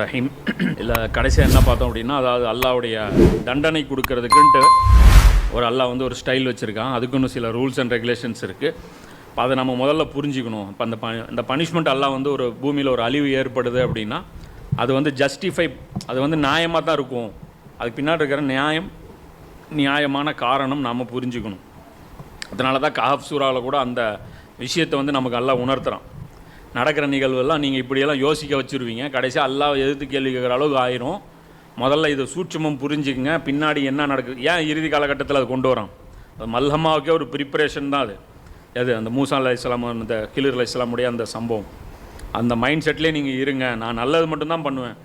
ரஹீம். இல்லை கடைசியாக என்ன பார்த்தோம் அப்படின்னா அதாவது அல்லாவுடைய தண்டனை கொடுக்கறதுக்குன்ட்டு ஒரு அல்லாஹ் வந்து ஒரு ஸ்டைல் வச்சுருக்கான். அதுக்குன்னு சில ரூல்ஸ் அண்ட் ரெகுலேஷன்ஸ் இருக்குது இப்போ அதை நம்ம முதல்ல புரிஞ்சுக்கணும். இப்போ அந்த ப இந்த பனிஷ்மெண்ட் அல்லா வந்து ஒரு பூமியில் ஒரு அழிவு ஏற்படுது அப்படின்னா அது வந்து ஜஸ்டிஃபை அது வந்து நியாயமாக தான் இருக்கும். அதுக்கு பின்னாடி இருக்கிற நியாயம் நியாயமான காரணம் நாம் புரிஞ்சுக்கணும். அதனால தான் கஹப் சூறாவில் கூட அந்த விஷயத்தை வந்து நமக்கு எல்லாம் உணர்த்துறான். நடக்கிற நிகழ்வுலாம் நீங்கள் இப்படியெல்லாம் யோசிக்க வச்சுருவீங்க. கடைசியாக அல்லாஹ் எதிர்த்து கேள்வி கேட்குற அளவுக்கு ஆயிரும். முதல்ல இது சூட்சமம் புரிஞ்சுக்குங்க. பின்னாடி என்ன நடக்குது? ஏன் இறுதி காலகட்டத்தில் அது கொண்டு வரான்? அது மல்ஹமாவுக்கே ஒரு ப்ரிப்பரேஷன் தான் அது. எது? அந்த மூசா அலி இஸ்லாம் அந்த கிலிர் அலி இஸ்லாமுடைய அந்த சம்பவம். அந்த மைண்ட் செட்லேயே நீங்கள் இருங்க. நான் நல்லது மட்டும்தான் பண்ணுவேன்.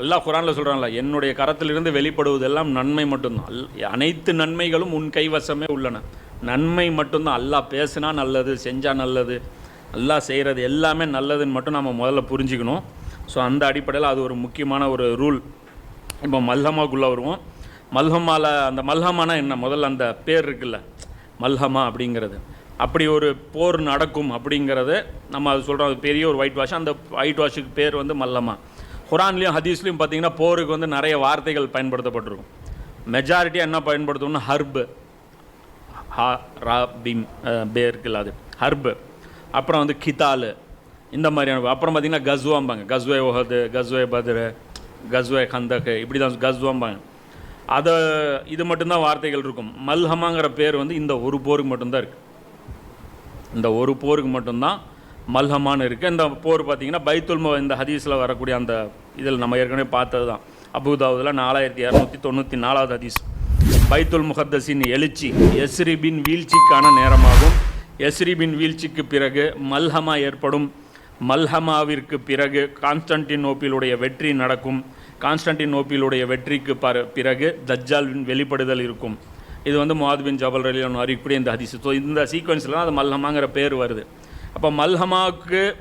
அல்லாஹ் குரானில் சொல்கிறான்ல என்னுடைய கரத்திலிருந்து வெளிப்படுவதெல்லாம் நன்மை மட்டும்தான். அல் அனைத்து நன்மைகளும் உன் கைவசமே உள்ளன. நன்மை மட்டும்தான். அல்லாஹ் பேசுனா நல்லது செஞ்சால் நல்லது. அல்லாஹ் செய்கிறது எல்லாமே நல்லதுன்னு மட்டும் நம்ம முதல்ல புரிஞ்சுக்கணும். ஸோ அந்த அடிப்படையில் அது ஒரு முக்கியமான ஒரு ரூல் இப்போ மல்ஹமாக்குள்ளே வருவோம். மல்ஹமாவில் அந்த மல்ஹமானா என்ன? முதல்ல அந்த பேர் இருக்குல்ல மல்ஹமா அப்படிங்கிறது. அப்படி ஒரு போர் நடக்கும் அப்படிங்கிறது நம்ம அது சொல்கிறோம் அது பெரிய ஒரு ஒயிட் வாஷ் அந்த ஒயிட் வாஷுக்கு பேர் வந்து மல்லமா குரான்லேயும் ஹதீஸ்லேயும் பார்த்திங்கன்னா போருக்கு வந்து நிறைய வார்த்தைகள் பயன்படுத்தப்பட்டிருக்கும். மெஜாரிட்டியாக என்ன பயன்படுத்தணும்னா ஹர்பு. ஹா ரா பீம் பே இருக்குல்ல அது. ஹர்பு. அப்புறம் வந்து கிதாலு. இந்த மாதிரியான அப்புறம் பார்த்திங்கன்னா கஸ்வாம்பாங்க. கஸ்வே ஒஹது கஸ்வே பத்ரு கஸ்வே கந்தக்கு இப்படி தான் கஸ்வாம்பாங்க. அதை இது மட்டும்தான் வார்த்தைகள் இருக்கும். மல்ஹமாங்கிற பேர் வந்து இந்த ஒரு போருக்கு மட்டும்தான் இருக்குது இந்த ஒரு போருக்கு மட்டும்தான் மல்ஹமான்னு இருக்குது இந்த போர் பார்த்தீங்கன்னா பைத்துல் இந்த ஹதீஸில் வரக்கூடிய அந்த இதில் நம்ம ஏற்கனவே பார்த்தது தான் அபுதாவுதில் நாலாயிரத்தி இரநூத்தி தொண்ணூற்றி நாலாவது ஹதீஸ். பைத்துல் முகத்தஸின் எழுச்சி எஸ்ரிபின் வீழ்ச்சிக்கான நேரமாகும். எஸ்ரிபின் வீழ்ச்சிக்கு பிறகு மல்ஹமா ஏற்படும். மல்ஹமாவிற்கு பிறகு கான்ஸ்டன்டினோப்பிலுடைய வெற்றி நடக்கும். கான்ஸ்டன்டினோப்பிலுடைய வெற்றிக்கு பர பிறகு தஜ்ஜால்வின் வெளிப்படுதல் இருக்கும். இது வந்து முவாத் பின் ஜபல் ரலியன் இந்த ஹதிசு ஸோ இந்த சீக்வன்ஸில் தான் அது மல்ஹமாங்கிற பேர் வருது. அப்போ மல்ஹமாவுக்கு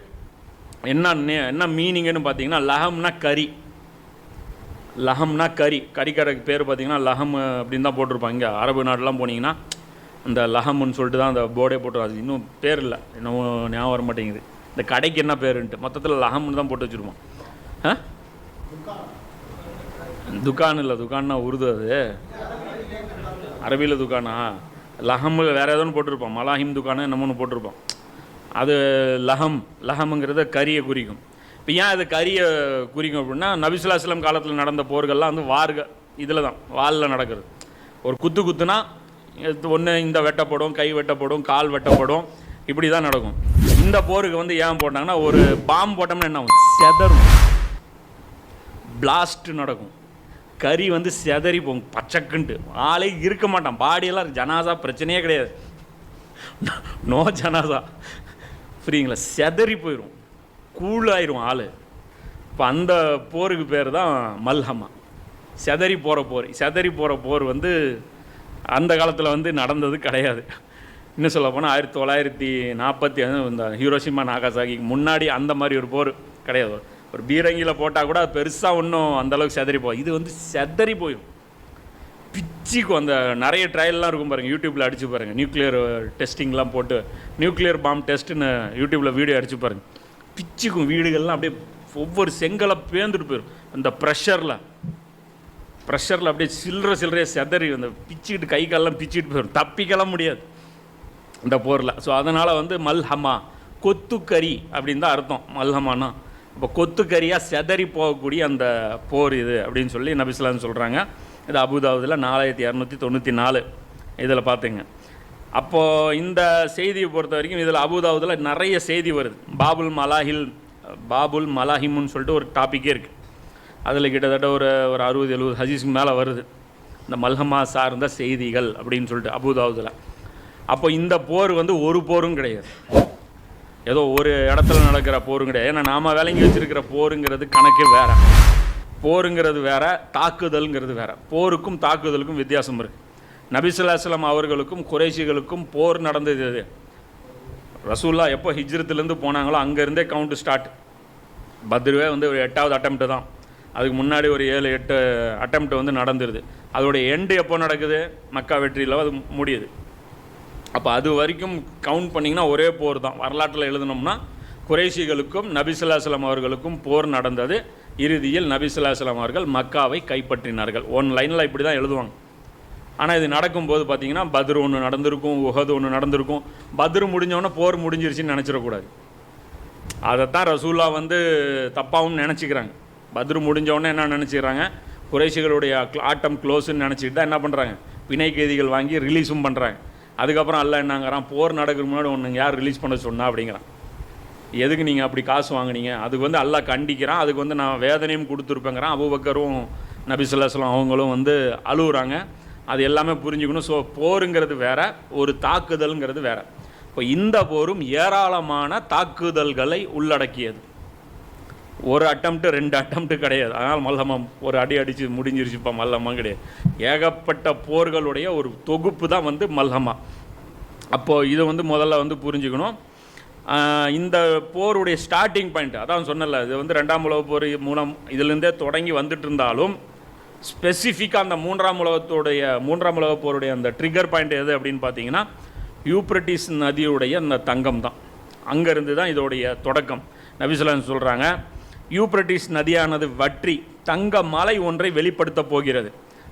என்ன நே- என்ன மீனிங்னு பார்த்தீங்கன்னா லஹம்னா கறி. லஹம்னா கறி. கறிக்கடைக்கு பேர் பார்த்தீங்கன்னா லஹம் அப்படின்னு தான் போட்டிருப்பாங்க. இங்கே அரபு நாடுலாம் போனீங்கன்னா அந்த லஹம்னு சொல்லிட்டு தான் அந்த போர்டே போட்டு அது இன்னும் பேர் இல்லை. இன்னும் ஞாபகம் வர மாட்டேங்குது. இந்த கடைக்கு என்ன பேருன்ட்டு. மொத்தத்தில் லஹம்னு தான் போட்டு வச்சுருப்போம். ஆ? துக்கான் இல்லை. துக்கான்னா உருது அது. அரபியில் துக்கானா? லஹம் வேறு ஏதோ ஒன்று போட்டிருப்போம். மலாஹிம் துக்கானு என்னமோ ஒன்று போட்டிருப்போம். அது லஹம். லஹம்ங்கிறத கரியை குறிக்கும். இப்போ ஏன் அது கரியை குறிக்கும் அப்படின்னா நபிசுல்லாஸ்லம் காலத்தில் நடந்த போர்கள்லாம் வந்து வார்க இதில் தான் வாலில் நடக்கிறது. ஒரு குத்து குத்துனா ஒன்று இந்த வெட்டப்படும் கை வெட்டப்படும் கால் வெட்டப்படும். இப்படி தான் நடக்கும். இந்த போருக்கு வந்து ஏன் போட்டாங்கன்னா ஒரு பாம்பு போட்டோம்னா என்ன ஆகும்? செதறும். பிளாஸ்ட் நடக்கும். கறி வந்து செதறி போகும். பச்சக்குன்ட்டு. ஆளே இருக்க மாட்டான். பாடியெல்லாம் ஜனாசா பிரச்சனையே கிடையாது. நோ ஜனாசா. புரியுங்களா? செதறி போயிடும் கூழாயிரும் ஆள். இப்போ அந்த போருக்கு பேர் தான் மல்ஹமா செதறி போகிற போர். செதறி போகிற போர் வந்து அந்த காலத்தில் வந்து நடந்தது கிடையாது. இன்னும் சொல்ல போனால் ஆயிரத்தி தொள்ளாயிரத்தி நாற்பத்தி இந்த ஹீரோஷிமா நாகாசாகிக்கு முன்னாடி அந்த மாதிரி ஒரு போர் கிடையாது. ஒரு பீரங்கியில் போட்டால் கூட அது பெருசாக ஒன்றும் அந்தளவுக்கு செதறி போகும் இது வந்து செதறி போயிடும் பிச்சிக்கும் அந்த நிறைய ட்ரையல்லாம் இருக்கும் பாருங்கள் யூடியூப்பில் அடிச்சு பாருங்கள் நியூக்ளியர் டெஸ்டிங்லாம் போட்டு நியூக்ளியர் பாம் டெஸ்ட்டுன்னு யூடியூப்பில் வீடியோ அடிச்சு பாருங்கள் பிச்சிக்கும் வீடுகள்லாம் அப்படியே ஒவ்வொரு செங்கலை பேந்துட்டு போயிடும் அந்த ப்ரெஷரில் ப்ரெஷரில் அப்படியே சில்லற சில்லறைய செதறி அந்த பிச்சுக்கிட்டு கை காலெல்லாம் பிச்சுக்கிட்டு போயிடும். தப்பிக்கலாம் முடியாது. இந்த போரில். ஸோ அதனால் வந்து மல்ஹமா கொத்துக்கறி அப்படின்னு தான் அர்த்தம். மல்ஹமானா இப்போ கொத்துக்கறியாக செதறி போகக்கூடிய அந்த போர் இது அப்படின்னு சொல்லி நபிஸ்லான்னு சொல்கிறாங்க இது அபுதாபுதில் நாலாயிரத்தி இரநூத்தி தொண்ணூற்றி நாலு. இதில் பார்த்துங்க அப்போது இந்த செய்தியை பொறுத்த வரைக்கும் இதில் அபுதாபுதில் நிறைய செய்தி வருது. பாபுல் மலாஹில் பாபுல் மலாஹிம்னு சொல்லிட்டு ஒரு டாப்பிக்கே இருக்குது அதில் கிட்டத்தட்ட ஒரு ஒரு அறுபது எழுபது ஹதீஸ்க்கு மேலே வருது. இந்த மல்ஹமா சார்ந்த செய்திகள் அப்படின்னு சொல்லிட்டு அபுதாபுதில் அப்போ இந்த போர் வந்து ஒரு போரும் கிடையாது. ஏதோ ஒரு இடத்துல நடக்கிற போரும் கிடையாது. ஏன்னா நாம் விளங்கி வச்சுருக்கிற போருங்கிறது கணக்கே வேறு. போருங்கிறது வேற தாக்குதல்ங்கிறது வேற. போருக்கும் தாக்குதலுக்கும் வித்தியாசம் இருக்குது நபிசுல்லாஸ்லாம் அவர்களுக்கும் குறைஷிகளுக்கும் போர் நடந்தது அது ரசூல்லா எப்போ ஹிஜ்ரத்துலேருந்து போனாங்களோ அங்கேருந்தே கவுண்ட் ஸ்டார்ட் பத்ருவே வந்து ஒரு எட்டாவது அட்டம்ப்ட் தான். அதுக்கு முன்னாடி ஒரு ஏழு எட்டு அட்டம்ப்ட் வந்து நடந்துருது. அதோடைய எண்டு எப்போ நடக்குது? மக்கா வெற்றியில் அது முடியுது. அப்போ அது வரைக்கும் கவுண்ட் பண்ணிங்கன்னா ஒரே போர் தான். வரலாற்றில் எழுதினோம்னா குறைஷிகளுக்கும் நபிசுல்லாஸ்லாம் அவர்களுக்கும் போர் நடந்தது. இறுதியில் நபிசுல்லாஸ்லாம் அவர்கள் மக்காவை கைப்பற்றினார்கள். ஒன் லைனில் இப்படி தான் எழுதுவாங்க. ஆனால் இது நடக்கும்போது பார்த்தீங்கன்னா பத்ரு ஒன்று நடந்திருக்கும் உஹது ஒன்று நடந்திருக்கும். பத்ரு முடிஞ்சவொடனே போர் முடிஞ்சிருச்சுன்னு நினச்சிடக்கூடாது. அதைத்தான் ரசூல்லா வந்து தப்பாகவும் நினச்சிக்கிறாங்க. பத்ரு முடிஞ்சவொடனே என்ன நினச்சிக்கிறாங்க? குறைஷிகளுடைய ஆட்டம் க்ளோஸ்ன்னு நினச்சிட்டு தான் என்ன பண்ணுறாங்க பிணை கைதிகள் வாங்கி ரிலீஸும் பண்ணுறாங்க அதுக்கப்புறம் அல்ல என்னங்கிறான் போர் நடக்கிறதுக்கு முன்னாடி ஒன்று யார் ரிலீஸ் பண்ண சொன்னா அப்படிங்கிறான். எதுக்கு நீங்கள் அப்படி காசு வாங்குனீங்க? அதுக்கு வந்து அல்லா கண்டிக்கிறான். அதுக்கு வந்து நான் வேதனையும் கொடுத்துருப்பேங்கிறான். அபுபக்கரும் நபிசுல்லாஸ்லாம் அவங்களும் வந்து அழுகுறாங்க அது எல்லாமே புரிஞ்சுக்கணும். ஸோ போருங்கிறது வேற ஒரு தாக்குதல்ங்கிறது வேற. இப்போ இந்த போரும் ஏராளமான தாக்குதல்களை உள்ளடக்கியது. ஒரு அட்டம்ப்ட் ரெண்டு அட்டம்ப்ட் கிடையாது. அதனால் மல்லம்மம் ஒரு அடி அடித்து முடிஞ்சிருச்சுப்பா மல்லம்மா கிடையாது. ஏகப்பட்ட போர்களுடைய ஒரு தொகுப்பு தான் வந்து மல்லம்மா. அப்போது இதை வந்து முதல்ல வந்து புரிஞ்சுக்கணும். இந்த போருடைய ஸ்டார்டிங் பாயிண்ட் அதான் சொன்னல இது வந்து ரெண்டாம் உலக போர் மூலம் இதுலேருந்தே தொடங்கி வந்துட்டு இருந்தாலும் ஸ்பெசிஃபிக்காக அந்த மூன்றாம் உலகத்துடைய மூன்றாம் உலக போருடைய அந்த ட்ரிகர் பாயிண்ட் எது அப்படின்னு பார்த்தீங்கன்னா யூப்ரட்டிஸ் நதியுடைய அந்த தங்கம் தான் அங்கேருந்து தான் இதோடைய தொடக்கம் நபிசுலான் சொல்கிறாங்க யூப்ரட்டிஸ் நதியானது வற்றி தங்க மலை ஒன்றை வெளிப்படுத்தப் போகிறது.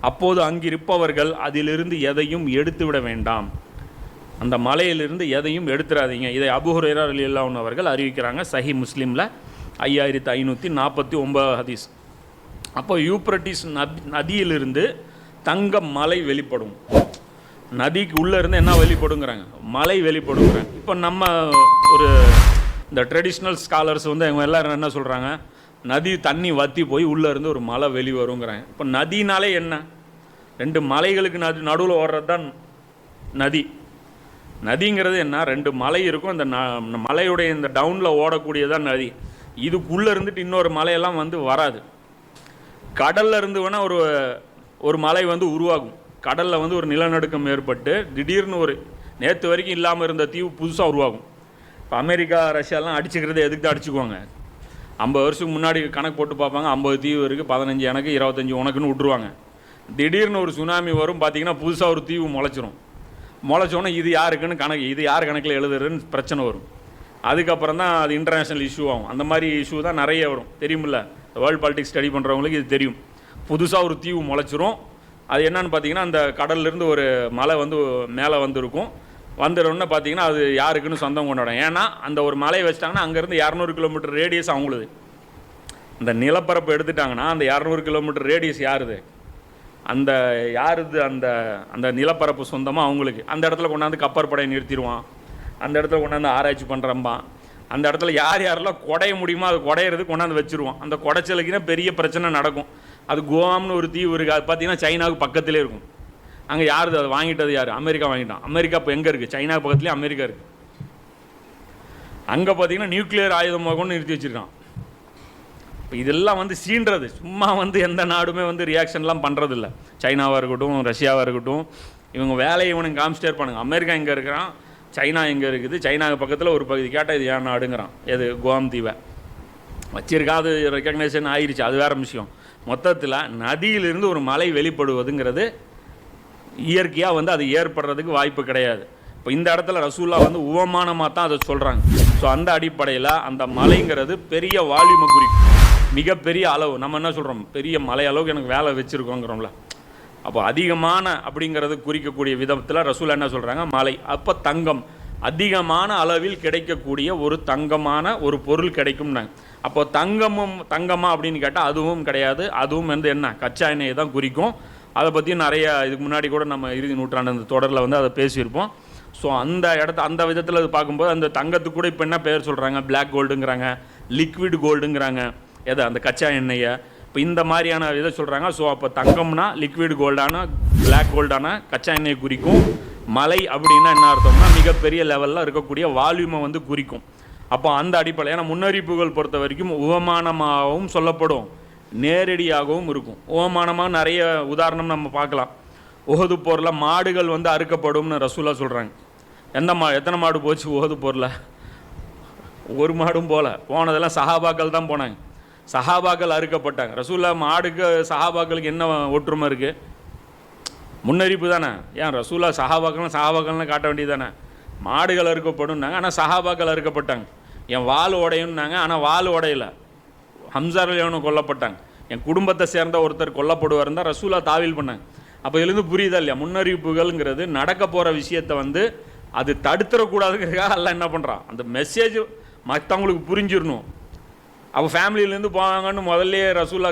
அப்போது அங்கிருப்பவர்கள் அதிலிருந்து எதையும் எடுத்துவிட வேண்டாம். அந்த மலையிலிருந்து எதையும் எடுத்துடாதீங்க இதை அபுஹுரேரா அலில்லான் அவர்கள் அறிவிக்கிறாங்க. சஹி முஸ்லீமில் ஐயாயிரத்து ஐநூற்றி நாற்பத்தி ஒன்பது ஹதீஸ். அப்போ யூப்ரட்டிஸ் நதி நதியிலிருந்து தங்க மலை வெளிப்படும். நதிக்கு உள்ளேருந்து என்ன வெளிப்படுங்கிறாங்க? மலை வெளிப்படுங்கிறாங்க. இப்போ நம்ம ஒரு இந்த ட்ரெடிஷ்னல் ஸ்காலர்ஸ் வந்து அவங்க எல்லாரும் என்ன சொல்கிறாங்க நதி தண்ணி வற்றி போய் உள்ளேருந்து ஒரு மலை வெளி வருங்கிறாங்க இப்போ நதினாலே என்ன? ரெண்டு மலைகளுக்கு நது நடுவில் ஓடுறது தான் நதி. நதிங்கிறது என்ன? ரெண்டு மலை இருக்கும். அந்த ந- மலையுடைய இந்த டவுனில் ஓடக்கூடியதான் நதி. இதுக்குள்ளே இருந்துட்டு இன்னொரு மலையெல்லாம் வந்து வராது. கடல்ல இருந்து வேணால் ஒரு ஒரு மலை வந்து உருவாகும். கடலில் வந்து ஒரு நிலநடுக்கம் ஏற்பட்டு திடீர்னு ஒரு நேற்று வரைக்கும் இல்லாமல் இருந்த தீவு புதுசாக உருவாகும். இப்போ அமெரிக்கா ரஷ்யாலாம் அடிச்சுக்கிறது எதுக்கு தான் அடிச்சுக்குவாங்க? ஐம்பது வருஷத்துக்கு முன்னாடி கணக்கு போட்டு பார்ப்பாங்க. ஐம்பது தீவு இருக்குது பதினஞ்சு எனக்கு இருபத்தஞ்சி உனக்குன்னு விட்ருவாங்க திடீர்னு ஒரு சுனாமி வரும் பார்த்திங்கன்னா புதுசாக ஒரு தீவு முளைச்சிரும். முளைச்சோன்னே இது யாருக்குன்னு கணக்கு இது யார் கணக்கில் எழுதுறதுன்னு பிரச்சனை வரும். அதுக்கப்புறம் தான் அது இன்டர்நேஷ்னல் இஷ்யூ ஆகும். அந்த மாதிரி இஷ்யூ தான் நிறைய வரும். தெரியுமில்ல? வேர்ல்டு பாலிடிக்ஸ் ஸ்டடி பண்ணுறவங்களுக்கு இது தெரியும். புதுசாக ஒரு தீவு முளைச்சிரும். அது என்னன்னு பார்த்தீங்கன்னா அந்த கடல்லேருந்து ஒரு மலை வந்து மேலே வந்திருக்கும். வந்துடும்னு பார்த்தீங்கன்னா அது யாருக்குன்னு சொந்தம் கொண்டாடும். ஏன்னா அந்த ஒரு மலையை வச்சிட்டாங்கன்னா அங்கேருந்து இரநூறு கிலோமீட்டர் ரேடியஸ் அவங்களுது. இந்த நிலப்பரப்பு எடுத்துட்டாங்கன்னா அந்த இரநூறு கிலோமீட்டர் ரேடியஸ் யாருது? அந்த யாருது அந்த அந்த நிலப்பரப்பு சொந்தமாக அவங்களுக்கு? அந்த இடத்துல கொண்டாந்து கப்பற்படையை நிறுத்திடுவான். அந்த இடத்துல கொண்டாந்து ஆராய்ச்சி பண்ணுறம்பான் அந்த இடத்துல யார் யாரெல்லாம் குடைய முடியுமோ அது குடையிறது கொண்டாந்து வச்சுருவான். அந்த குடைச்சலுக்குன்னா பெரிய பிரச்சனை நடக்கும். அது கோவாம்னு ஒரு தீவு இருக்குது அது பார்த்தீங்கன்னா சைனாவுக்கு பக்கத்திலே இருக்கும். அங்கே யார் அதை வாங்கிட்டது யார்? அமெரிக்கா வாங்கிட்டான். அமெரிக்கா இப்போ எங்கே இருக்குது சைனா பக்கத்துலேயே அமெரிக்கா இருக்குது அங்கே பார்த்தீங்கன்னா நியூக்ளியர் ஆயுதமாக கொண்டு நிறுத்தி வச்சுருக்கான். இப்போ இதெல்லாம் வந்து சீன்றது சும்மா வந்து எந்த நாடுமே வந்து ரியாக்ஷன்லாம் பண்ணுறதில்ல சைனாவாக இருக்கட்டும் ரஷ்யாவாக இருக்கட்டும். இவங்க வேலையை இவனுக்கு காமிச்சிட்டே இருப்பானுங்க. அமெரிக்கா எங்கே இருக்கிறான்? சைனா எங்கே இருக்குது? சைனாவுக்கு பக்கத்தில் ஒரு பகுதி கேட்டால் இது ஏன் நாடுங்கிறான். எது? குவாம் தீவை. வச்சிருக்கா? அது ரெக்கக்னைசேஷன் ஆயிடுச்சு அது வேறு விஷயம். மொத்தத்தில் நதியிலிருந்து ஒரு மலை வெளிப்படுவதுங்கிறது இயற்கையாக வந்து அது ஏற்படுறதுக்கு வாய்ப்பு கிடையாது. இப்போ இந்த இடத்துல ரசூல்லா வந்து உவமானமாக தான் அதை சொல்கிறாங்க ஸோ அந்த அடிப்படையில் அந்த மலைங்கிறது பெரிய வால்யூமை குறிக்கும். மிகப்பெரிய அளவு. நம்ம என்ன சொல்கிறோம் பெரிய மலை அளவுக்கு எனக்கு வேலை வச்சுருக்கோங்கிறோம்ல. அப்போ அதிகமான அப்படிங்கிறது குறிக்கக்கூடிய விதத்தில் ரசூலா என்ன சொல்கிறாங்க மலை. அப்போ தங்கம். அதிகமான அளவில் கிடைக்கக்கூடிய ஒரு தங்கமான ஒரு பொருள் கிடைக்கும்னாங்க அப்போ தங்கமும் தங்கமா அப்படின்னு கேட்டால் அதுவும் கிடையாது. அதுவும் வந்து என்ன? கச்சா எண்ணெயை தான் குறிக்கும். அதை பற்றியும் நிறைய இதுக்கு முன்னாடி கூட நம்ம இறுதி நூற்றாண்டு அந்த தொடரில் வந்து அதை பேசியிருப்போம். ஸோ அந்த இடத்த அந்த விதத்தில் அது பார்க்கும்போது அந்த தங்கத்துக்கு கூட இப்போ என்ன பேர் சொல்கிறாங்க பிளாக் கோல்டுங்கிறாங்க லிக்விட் கோல்டுங்கிறாங்க எதை? அந்த கச்சா எண்ணெயை. இப்போ இந்த மாதிரியான இதை சொல்கிறாங்க ஸோ அப்போ தங்கம்னா லிக்விட் கோல்டான பிளாக் கோல்டான கச்சா எண்ணெயை குறிக்கும். மலை அப்படின்னா என்ன அர்த்தம்னா மிகப்பெரிய லெவலில் இருக்கக்கூடிய வால்யூமை வந்து குறிக்கும். அப்போ அந்த அடிப்படையான முன்னறிப்புகள் முன்னறிவிப்புகள் பொறுத்த வரைக்கும் உபமானமாகவும் சொல்லப்படும். நேரடியாகவும் இருக்கும். ஓமானமாக நிறைய உதாரணம் நம்ம பார்க்கலாம். உஹது போரில் மாடுகள் வந்து அறுக்கப்படும்னு ரசூலா சொல்கிறாங்க எந்த மா எத்தனை மாடு போச்சு உஹது போரில்? ஒரு மாடும் போல. போனதெல்லாம் சஹாபாக்கள் தான் போனாங்க. சஹாபாக்கள் அறுக்கப்பட்டாங்க. ரசூல்லா மாடுக்கு சஹாபாக்களுக்கு என்ன ஒற்றுமை இருக்குது முன்னறிப்பு தானே. ஏன் ரசூலா சஹாபாக்கள்லாம் சஹாபாக்கள்னு காட்ட வேண்டியது தானே மாடுகள் அறுக்கப்படும்னாங்க ஆனால் சஹாபாக்கள் அறுக்கப்பட்டாங்க. என் வால் உடையும்னாங்க ஆனால் வால் உடையலை. ஹம்சாரில் எவனும் கொல்லப்பட்டாங்க. என் குடும்பத்தை சேர்ந்த ஒருத்தர் கொல்லப்படுவார் தான் ரசூலா தாவில் பண்ணாங்க. அப்போ இதுலேருந்து புரியுதா இல்லையா? முன்னறிவிப்புகள்ங்கிறது நடக்க போகிற விஷயத்தை வந்து அது தடுத்துடக்கூடாதுங்கிறதுக்காக எல்லாம் என்ன பண்ணுறான் அந்த மெசேஜ் மற்றவங்களுக்கு புரிஞ்சிடணும். அப்போ ஃபேமிலியிலேருந்து போவாங்கன்னு முதல்ல ரசூலா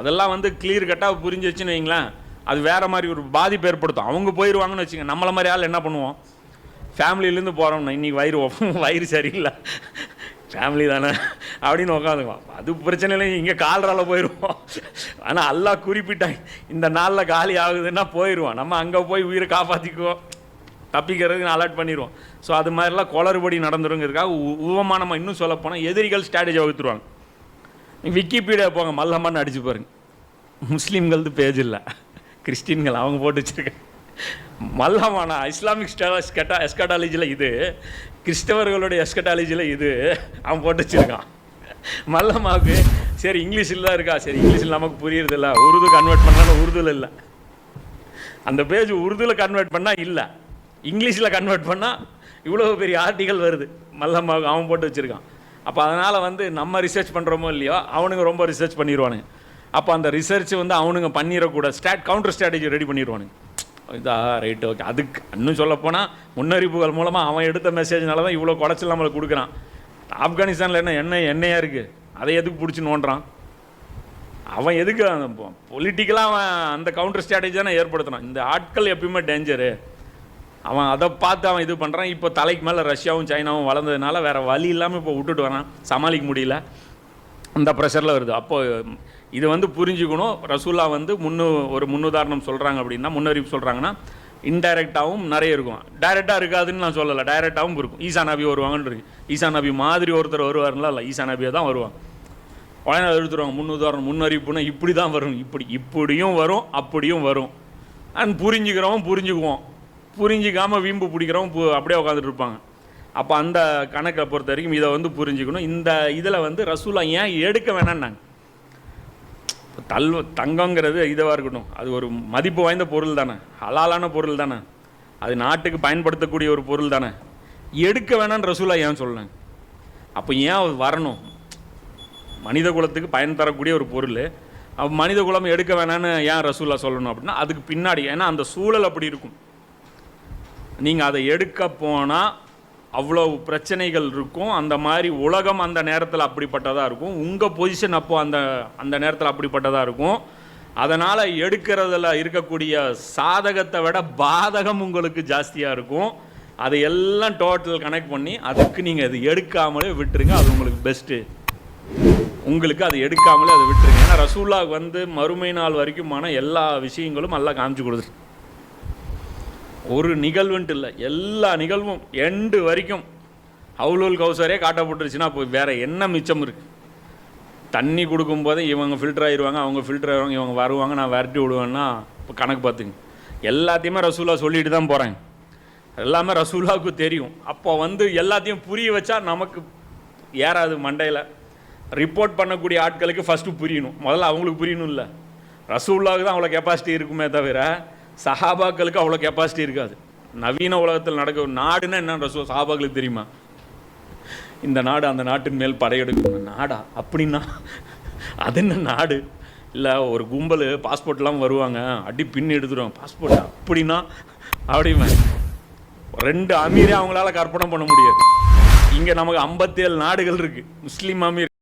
அதெல்லாம் வந்து கிளியர் கட்டாக புரிஞ்சிச்சுன்னு வைங்களேன். அது வேறு மாதிரி ஒரு பாதிப்பு ஏற்படுத்தும். அவங்க போயிடுவாங்கன்னு வச்சுங்க நம்மளை மாதிரி ஆள் என்ன பண்ணுவோம்? ஃபேமிலியிலேருந்து போகிறோம்னா இன்றைக்கி வயிறு வயிறு சரியில்லை. ஃபேமிலி தானே. அப்படின்னு உட்காந்துக்குவோம் அது பிரச்சனை இல்லை இங்கே கால்றால போயிடுவோம் ஆனால் எல்லாம் குறிப்பிட்டாங்க இந்த நாளில் காலி ஆகுதுன்னா போயிடுவோம் நம்ம அங்கே போய் உயிரை காப்பாற்றிக்குவோம் தப்பிக்கிறதுக்கு அலர்ட் பண்ணிடுவோம் ஸோ அது மாதிரிலாம் குளறுபடி நடந்துருங்கிறதுக்காக உ- நம்ம இன்னும் சொல்லப்போனால் எதிரிகள் ஸ்ட்ராட்டஜி வகுத்துருவாங்க. விக்கிபீடியா போங்க மல்லம்மான்னு அடிச்சு பாருங்க. முஸ்லீம்களது பேஜ் இல்லை. கிறிஸ்டின்கள் அவங்க போட்டு வச்சிருக்காங்க மல்லமானா இஸ்லாமிக் ஸ்கெட்டா எஸ்கட்டாலஜியில் இது கிறிஸ்தவர்களுடைய எஸ்கட்டாலஜியில் இது அவன் போட்டு வச்சுருக்கான். மல்லமாவுக்கு சரி இங்கிலீஷில் தான் இருக்கா? சரி இங்கிலீஷில் நமக்கு புரியுறதில்ல. உருது கன்வெர்ட் பண்ணாலும் உருதுல இல்லை. அந்த பேஜ் உருதுல கன்வெர்ட் பண்ணால் இல்லை. இங்கிலீஷில் கன்வெர்ட் பண்ணால் இவ்வளோ பெரிய ஆர்டிகல் வருது. மல்லம்மாவுக்கு அவன் போட்டு வச்சுருக்கான். அப்போ அதனால் வந்து நம்ம ரிசர்ச் பண்ணுறோமோ இல்லையோ அவனுங்க ரொம்ப ரிசர்ச் பண்ணிடுவானுங்க அப்போ அந்த ரிசர்ச் வந்து அவனுங்க பண்ணிடக்கூடாது. ஸ்டாட் கவுண்டர் ஸ்ட்ராட்டஜி ரெடி பண்ணிடுவானுங்க இதா ரைட்டு ஓகே அதுக்கு இன்னும் சொல்லப்போனால் முன்னறிவிப்புகள் மூலமாக அவன் எடுத்த மெசேஜ்னால தான் இவ்வளோ குடைச்சல் நம்மளுக்கு கொடுக்குறான். ஆப்கானிஸ்தானில் என்ன எண்ணெய் எண்ணெயாக இருக்குது அதை எதுக்கு பிடிச்சி நோண்டுறான்? அவன் எதுக்கு அந்த பொலிட்டிக்கலாக அவன் அந்த கவுண்டர் ஸ்ட்ராட்டஜி தானே ஏற்படுத்தினான் இந்த ஆட்கள் எப்பயுமே டேஞ்சரு அவன் அதை பார்த்து அவன் இது பண்ணுறான் இப்போ தலைக்கு மேலே ரஷ்யாவும் சைனாவும் வளர்ந்ததுனால வேறு வழி இல்லாமல் இப்போ விட்டுட்டு வரான். சமாளிக்க முடியல. அந்த ப்ரெஷரில் வருது. அப்போது இது வந்து புரிஞ்சுக்கணும். ரசூல்லா வந்து முன்னு ஒரு முன்னுதாரணம் சொல்கிறாங்க அப்படின்னா முன்னறிவிப்பு சொல்கிறாங்கன்னா இன்டைரக்டாகவும் நிறைய இருக்கும். டைரெக்டாக இருக்காதுன்னு நான் சொல்லலை. டைரெக்டாகவும் இருக்கும். ஈசா நபி வருவாங்கன்னு இருக்கு. ஈசா நபி மாதிரி ஒருத்தர் வருவார்ல இல்லை ஈசா நபியை தான் வருவாங்க. உடனே எழுத்துருவாங்க முன்னுதாரணம் முன்னறிவிப்புனா இப்படி தான் வரும். இப்படி இப்படியும் வரும் அப்படியும் வரும். அண்ட் புரிஞ்சுக்கிறவன் புரிஞ்சுக்குவோம் புரிஞ்சிக்காமல் வீம்பு பிடிக்கிறவன் பு அப்படியே உட்காந்துட்டு இருப்பாங்க. அப்போ அந்த கணக்கை பொறுத்த வரைக்கும் இதை வந்து புரிஞ்சுக்கணும். இந்த இதில் வந்து ரசூலா ஏன் எடுக்க வேணான்னாங்க தல் தங்கங்கிறது இதுவாக இருக்கட்டும் அது ஒரு மதிப்பு வாய்ந்த பொருள் தானே. ஹலாலான பொருள் தானே. அது நாட்டுக்கு பயன்படுத்தக்கூடிய ஒரு பொருள் தானே. எடுக்க வேணான்னு ரசூலா ஏன் சொன்னாங்க அப்போ ஏன் அது வரணும்? மனித குலத்துக்கு பயன் தரக்கூடிய ஒரு பொருள். அப்போ மனித குலம் எடுக்க வேணான்னு ஏன் ரசூலா சொல்லணும் அப்படின்னா அதுக்கு பின்னாடி ஏன்னா அந்த சூழல் அப்படி இருக்கும். நீங்கள் அதை எடுக்க போனால் அவ்வளோ பிரச்சனைகள் இருக்கும். அந்த மாதிரி உலகம் அந்த நேரத்தில் அப்படிப்பட்டதாக இருக்கும். உங்கள் பொசிஷன் அப்போது அந்த அந்த நேரத்தில் அப்படிப்பட்டதாக இருக்கும். அதனால் எடுக்கிறதுல இருக்கக்கூடிய சாதகத்தை விட பாதகம் உங்களுக்கு ஜாஸ்தியாக இருக்கும். அதை எல்லாம் டோட்டல் கனெக்ட் பண்ணி அதுக்கு நீங்கள் அது எடுக்காமலே விட்டுருங்க. அது உங்களுக்கு பெஸ்ட்டு உங்களுக்கு அது எடுக்காமலே அதை விட்டுருங்க. ஏன்னா ரசூல்லாவுக்கு வந்து மறுமை நாள் வரைக்குமான எல்லா விஷயங்களும் எல்லாம் காமிச்சு கொடுத்துரு. ஒரு நிகழ்வுன்ட்டு இல்லை. எல்லா நிகழ்வும் எண்டு வரைக்கும் அவுலுல் கௌசரே காட்டப்பட்டுருச்சுன்னா இப்போ வேற என்ன மிச்சம் இருக்குது தண்ணி கொடுக்கும்போதே இவங்க ஃபில்டர் ஆயிடுவாங்க அவங்க ஃபில்டர் ஆயிடுவாங்க இவங்க வருவாங்க நான் விரட்டி விடுவேன்னா இப்போ கணக்கு பார்த்துங்க. எல்லாத்தையுமே ரசூலா சொல்லிட்டு தான் போகிறாங்க எல்லாமே ரசூலாவுக்கு தெரியும். அப்போ வந்து எல்லாத்தையும் புரிய வச்சா நமக்கு ஏறாது மண்டையில். ரிப்போர்ட் பண்ணக்கூடிய ஆட்களுக்கு ஃபஸ்ட்டு புரியணும். முதல்ல அவங்களுக்கு புரியணும் இல்லை ரசூல்லாவுக்கு தான் அவ்வளோ கெப்பாசிட்டி இருக்குமே தவிர சஹாபாக்களுக்கு அவ்வளோ கெப்பாசிட்டி இருக்காது. நவீன உலகத்தில் நடக்க நாடுன்னா என்ன ரசூல் சஹாபாக்களுக்கு தெரியுமா? இந்த நாடு அந்த நாட்டின் மேல் படையெடுக்கணும் நாடா? அப்படின்னா அது என்ன நாடு? இல்லை ஒரு கும்பல் பாஸ்போர்ட்லாம் வருவாங்க. அடி பின் எடுத்துருவாங்க பாஸ்போர்ட் அப்படின்னா அப்படிமா ரெண்டு அமீரே அவங்களால கற்பனை பண்ண முடியாது. இங்கே நமக்கு ஐம்பத்தேழு நாடுகள் இருக்குது முஸ்லீம் அமீர்